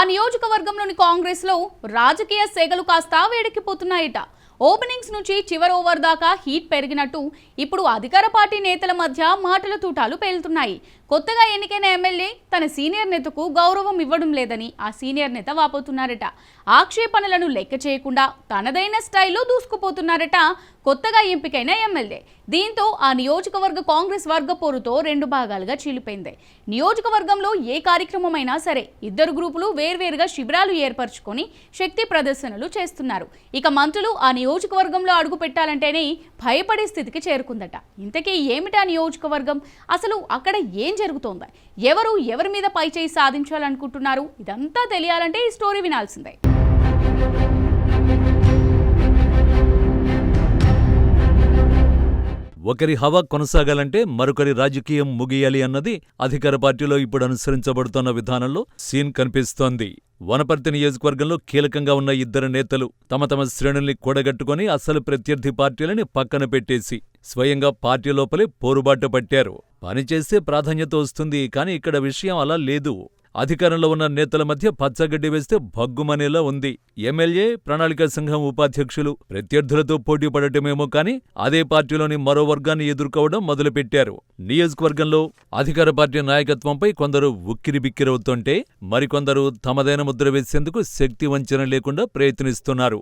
ఆ నియోజకవర్గంలోని కాంగ్రెస్లో రాజకీయ సెగలు కాస్త వేడెక్కిపోతున్నాయట. ఓపెనింగ్స్ నుంచి చివరి ఓవర్ దాకా హీట్ పెరిగినట్టు ఇప్పుడు అధికార పార్టీ నేతల మధ్య మాటల తూటాలు పేలుతున్నాయి. కొత్తగా ఎన్నికైన ఎమ్మెల్యే తన సీనియర్ నేతకు గౌరవం ఇవ్వడం లేదని ఆ సీనియర్ నేత వాపోతున్నారట. ఆక్షేపణలను లెక్క చేయకుండా తనదైన స్టైల్లో దూసుకుపోతున్నారట కొత్తగా ఎంపికైన ఎమ్మెల్యే. దీంతో ఆ నియోజకవర్గ కాంగ్రెస్ వర్గపోరుతో రెండు భాగాలుగా చీలిపోయింది. నియోజకవర్గంలో ఏ కార్యక్రమమైనా సరే ఇద్దరు గ్రూపులు వేర్వేరుగా శిబిరాలు ఏర్పరచుకొని శక్తి ప్రదర్శనలు చేస్తున్నారు. ఇక మంత్రులు ఆ నియోజకవర్గంలో అడుగు పెట్టాలంటేనే భయపడే స్థితికి చేరుకుందట. ఇంతకీ ఏమిటా నియోజకవర్గం? అసలు అక్కడ ఏం జరుగుతోందా? ఎవరు ఎవరి మీద పైచేయి సాధించాలనుకుంటున్నారు? ఇదంతా తెలియాలంటే ఈ స్టోరీ వినాల్సిందే. ఒకరి హవా కొనసాగాలంటే మరొకరి రాజకీయం ముగియాలి అన్నది అధికార పార్టీలో ఇప్పుడు అనుసరించబడుతున్న విధానంలో సీన్ కనిపిస్తోంది. వనపర్తి నియోజకవర్గంలో కీలకంగా ఉన్న ఇద్దరు నేతలు తమ తమ శ్రేణుల్ని కూడగట్టుకుని అసలు ప్రత్యర్థి పార్టీలని పక్కన పెట్టేసి స్వయంగా పార్టీ లోపలే పోరుబాట పట్టారు. పనిచేస్తే ప్రాధాన్యత వస్తుంది కానీ ఇక్కడ విషయం అలా లేదు. అధికారంలో ఉన్న నేతల మధ్య పచ్చగడ్డి వేస్తే భగ్గుమనేలా ఉంది. ఎమ్మెల్యే ప్రణాళికా సంఘం ఉపాధ్యక్షులు ప్రత్యర్థులతో పోటీ పడటమేమో కానీ అదే పార్టీలోని మరో వర్గాన్ని ఎదుర్కోవడం మొదలుపెట్టారు. నియోజకవర్గంలో అధికార పార్టీ నాయకత్వంపై కొందరు ఉక్కిరిబిక్కిరవుతుంటే మరికొందరు తమదైన ముద్ర వేసేందుకు శక్తి వంచన లేకుండా ప్రయత్నిస్తున్నారు.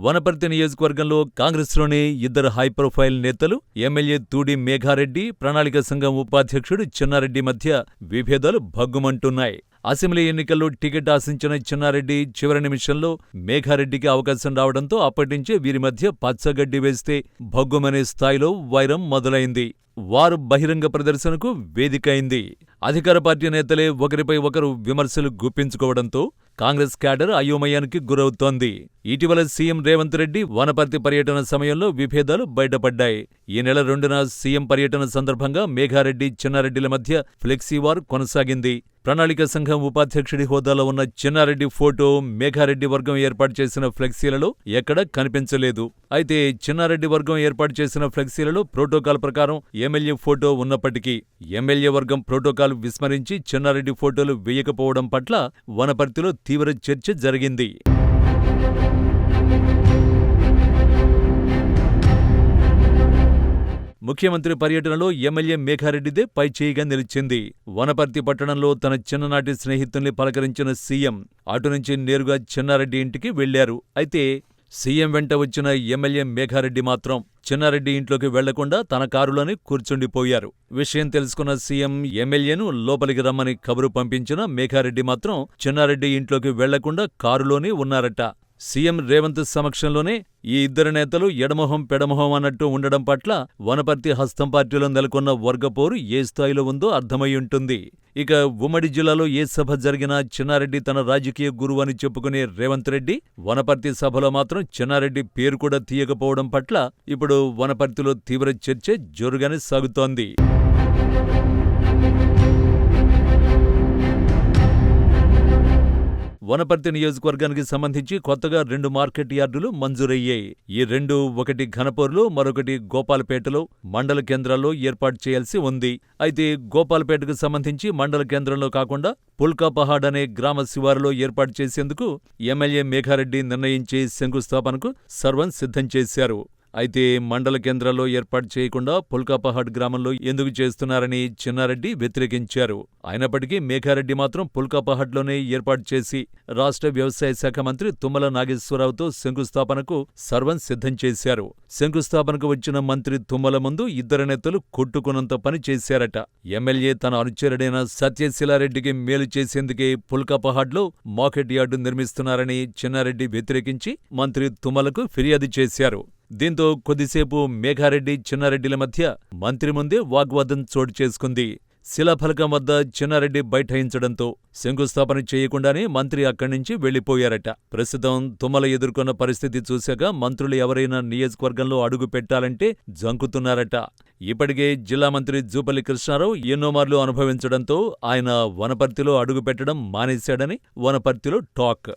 వనపర్తి నియోజకవర్గంలో కాంగ్రెస్లోని ఇద్దరు హైప్రొఫైల్ నేతలు ఎమ్మెల్యే తూడి మేఘారెడ్డి ప్రణాళిక సంఘం ఉపాధ్యక్షుడు చిన్నారెడ్డి మధ్య విభేదాలు భగ్గుమంటున్నాయి. అసెంబ్లీ ఎన్నికల్లో టికెట్ ఆశించిన చిన్నారెడ్డి చివరి నిమిషంలో మేఘారెడ్డికి అవకాశం రావడంతో అప్పటినుంచే వీరి మధ్య పచ్చగడ్డి వేస్తే భగ్గుమనే స్థాయిలో వైరం మొదలైంది. వారు బహిరంగ ప్రదర్శనకు వేదికైంది అధికార పార్టీ నేతలే ఒకరిపై ఒకరు విమర్శలు గుప్పించుకోవడంతో కాంగ్రెస్ క్యాడర్ అయోమయానికి గురవుతోంది. ఇటీవల సీఎం రేవంత్ రెడ్డి వనపర్తి పర్యటన సమయంలో విభేదాలు బయటపడ్డాయి. ఈ నెల రెండున సీఎం పర్యటన సందర్భంగా మేఘారెడ్డి చిన్నారెడ్డిల మధ్య ఫ్లెక్సీ వార్ కొనసాగింది. ప్రణాళిక సంఘం ఉపాధ్యక్షుడి హోదాలో ఉన్న చిన్నారెడ్డి ఫోటో మేఘారెడ్డి వర్గం ఏర్పాటు చేసిన ఫ్లెక్సీలలో ఎక్కడా కనిపించలేదు. అయితే చిన్నారెడ్డి వర్గం ఏర్పాటు చేసిన ఫ్లెక్సీలలో ప్రోటోకాల్ ప్రకారం ఎమ్మెల్యే ఫోటో ఉన్నప్పటికీ ఎమ్మెల్యే వర్గం ప్రోటోకాల్ విస్మరించి చిన్నారెడ్డి ఫోటోలు వేయకపోవడం పట్ల వనపర్తిలో తీవ్ర చర్చ జరిగింది. ముఖ్యమంత్రి పర్యటనలో ఎమ్మెల్యే మేఘారెడ్డిదే పైచేయిగా నిలిచింది. వనపర్తి పట్టణంలో తన చిన్ననాటి స్నేహితుల్ని పలకరించిన సీఎం అటు నుంచి నేరుగా చిన్నారెడ్డి ఇంటికి వెళ్ళారు అయితే సీఎం వెంట వచ్చిన ఎమ్మెల్యే మేఘారెడ్డి మాత్రం చిన్నారెడ్డి ఇంట్లోకి వెళ్ళకుండా తన కారులోనే కూర్చుండిపోయారు. విషయం తెలుసుకున్న సీఎం ఎమ్మెల్యేను లోపలికి రమ్మని కబురు పంపించిన మేఘారెడ్డి మాత్రం చిన్నారెడ్డి ఇంట్లోకి వెళ్ళకుండా కారులోనే ఉన్నారట. సీఎం రేవంత్ సమక్షంలోనే ఈ ఇద్దరు నేతలు ఎడమొహం పెడమొహం అన్నట్టు ఉండడం పట్ల వనపర్తి హస్తం పార్టీలో నెలకొన్న వర్గపోరు ఏ స్థాయిలో ఉందో అర్థమయ్యుంటుంది ఇక ఉమ్మడి జిల్లాలో ఏ సభ జరిగినా చిన్నారెడ్డి తన రాజకీయ గురువు అని చెప్పుకునే రేవంత్ రెడ్డి వనపర్తి సభలో మాత్రం చిన్నారెడ్డి పేరు కూడా తీయకపోవడం పట్ల ఇప్పుడు వనపర్తిలో తీవ్ర చర్చ జోరుగానే సాగుతోంది. వనపర్తి నియోజకవర్గానికి సంబంధించి కొత్తగా రెండు మార్కెట్ యార్డులు మంజూరయ్యాయి. ఈ రెండు ఒకటి ఘనపూర్లో మరొకటి గోపాలపేటలో మండల కేంద్రాల్లో ఏర్పాటు చేయాల్సి ఉంది. అయితే గోపాలపేటకు సంబంధించి మండల కేంద్రంలో కాకుండా పుల్కాపహాడ్ అనే గ్రామ శివారులో ఏర్పాటు చేసేందుకు ఎమ్మెల్యే మేఘారెడ్డి నిర్ణయించే శంకుస్థాపనకు సర్వం సిద్ధం చేశారు. అయితే మండల కేంద్రాల్లో ఏర్పాటు చేయకుండా పుల్కాపహాడ్ గ్రామంలో ఎందుకు చేస్తున్నారని చిన్నారెడ్డి వ్యతిరేకించారు. అయినప్పటికీ మేఘారెడ్డి మాత్రం పుల్కాపహాడ్లోనే ఏర్పాటు చేసి రాష్ట్ర వ్యవసాయ శాఖ మంత్రి తుమ్మల నాగేశ్వరరావుతో శంకుస్థాపనకు సర్వం సిద్ధం చేశారు. శంకుస్థాపనకు వచ్చిన మంత్రి తుమ్మల ముందు ఇద్దరు నేతలు కొట్టుకున్నంత పని చేశారట. ఎమ్మెల్యే తన అనుచరుడైన సత్యశిలారెడ్డికి మేలు చేసేందుకే పుల్కాపహాడ్లో మాకెట్ యార్డు నిర్మిస్తున్నారని చిన్నారెడ్డి వ్యతిరేకించి మంత్రి తుమ్మలకు ఫిర్యాదు చేశారు. దీంతో కొద్దిసేపు మేఘారెడ్డి చిన్నారెడ్డిల మధ్య మంత్రి ముందే వాగ్వాదం చోటు చేసుకుంది. శిలాఫలకం వద్ద చిన్నారెడ్డి బైఠాయించడంతో శంకుస్థాపన చేయకుండానే మంత్రి అక్కడి నుంచి వెళ్ళిపోయారట ప్రస్తుతం తుమ్మల ఎదుర్కొన్న పరిస్థితి చూశాక మంత్రులు ఎవరైనా నియోజకవర్గంలో అడుగు పెట్టాలంటే జంకుతున్నారట. ఇప్పటికే జిల్లా మంత్రి జూపల్లి కృష్ణారావు ఎన్నోమార్లు అనుభవించడంతో ఆయన వనపర్తిలో అడుగు పెట్టడం మానేశాడని వనపర్తిలో టాక్.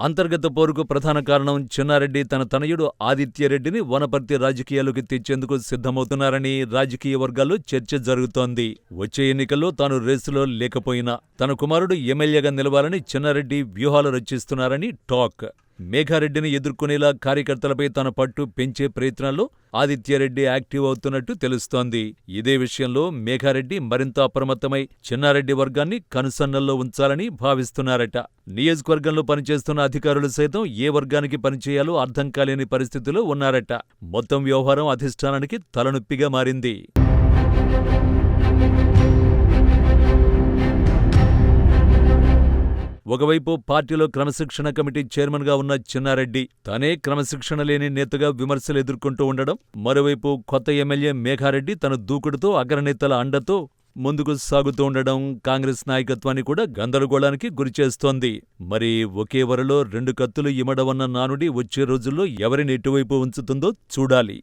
అంతర్గత పోరుకు ప్రధాన కారణం చిన్నారెడ్డి తన తనయుడు ఆదిత్యరెడ్డిని వనపర్తి రాజకీయాల్లోకి తెచ్చేందుకు సిద్ధమవుతున్నారని రాజకీయ వర్గాల్లో చర్చ జరుగుతోంది. వచ్చే ఎన్నికల్లో తాను రేసులో లేకపోయినా తన కుమారుడు ఎమ్మెల్యేగా నిలవాలని చిన్నారెడ్డి వ్యూహాలు రచిస్తున్నారని టాక్. మేఘారెడ్డిని ఎదుర్కొనేలా కార్యకర్తలపై తన పట్టు పెంచే ప్రయత్నాల్లో ఆదిత్యారెడ్డి యాక్టివ్ అవుతున్నట్టు తెలుస్తోంది. ఇదే విషయంలో మేఘారెడ్డి మరింత అప్రమత్తమై చిన్నారెడ్డి వర్గాన్ని కనుసన్నల్లో ఉంచాలని భావిస్తున్నారట. నియోజకవర్గంలో పనిచేస్తున్న అధికారులు సైతం ఏ వర్గానికి పనిచేయాలో అర్థం కాలేని పరిస్థితిలో ఉన్నారట. మొత్తం వ్యవహారం అధిష్టానానికి తలనొప్పిగా మారింది. ఒకవైపు పార్టీలో క్రమశిక్షణ కమిటీ చైర్మన్గా ఉన్న చిన్నారెడ్డి తనే క్రమశిక్షణ లేని నేతగా విమర్శలు ఎదుర్కొంటూ ఉండడం. మరోవైపు కొత్త ఎమ్మెల్యే మేఘారెడ్డి తన దూకుడుతో అగ్రనేతల అండతో ముందుకు సాగుతూ ఉండడం కాంగ్రెస్ నాయకత్వాన్ని కూడా గందరగోళానికి గురిచేస్తోంది మరి ఒకే వరలో రెండు కత్తులు ఇమడవన్న నానుడి వచ్చే రోజుల్లో ఎవరిని ఎటువైపు ఉంచుతుందో చూడాలి.